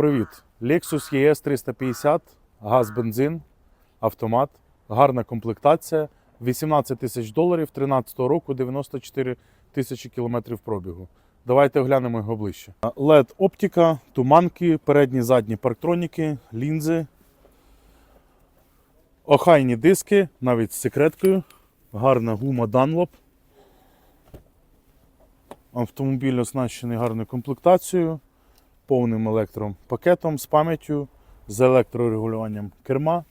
Привіт! Lexus ES 350, газ, бензин, автомат, гарна комплектація, 18 тисяч доларів, 13 року, 94 тисячі кілометрів пробігу. Давайте оглянемо його ближче. LED оптика, туманки, передні задні парктроніки, лінзи, охайні диски, навіть з секреткою, гарна гума Dunlop. Автомобіль оснащений гарною комплектацією повним електропакетом з пам'яттю, з електрорегулюванням керма,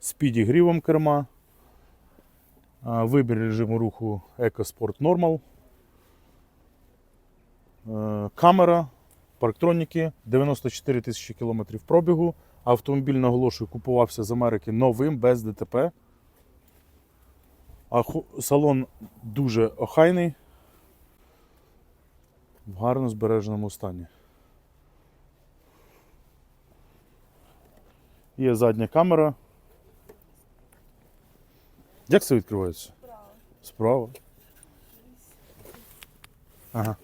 з підігрівом керма, вибір режиму руху EcoSport Normal, камера, парктроніки, 94 тисячі кілометрів пробігу. Автомобіль, наголошую, купувався з Америки новим, без ДТП. А салон дуже охайний, в гарно збереженому стані. Є задня камера. Як це відкривається? Справа. Справа. Ага.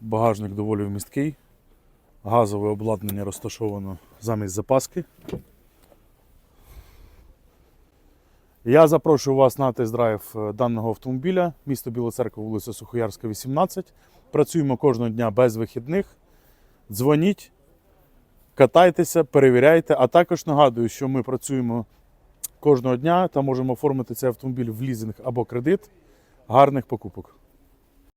Багажник доволі вмісткий. Газове обладнання розташовано замість запаски. Я запрошую вас на тест-драйв е, даного автомобіля. Місто Біла Церква, вулиця Сухоярська, 18. Працюємо кожного дня без вихідних. Дзвоніть, катайтеся, перевіряйте. А також нагадую, що ми працюємо кожного дня та можемо оформити цей автомобіль в лізинг або кредит. Гарних покупок.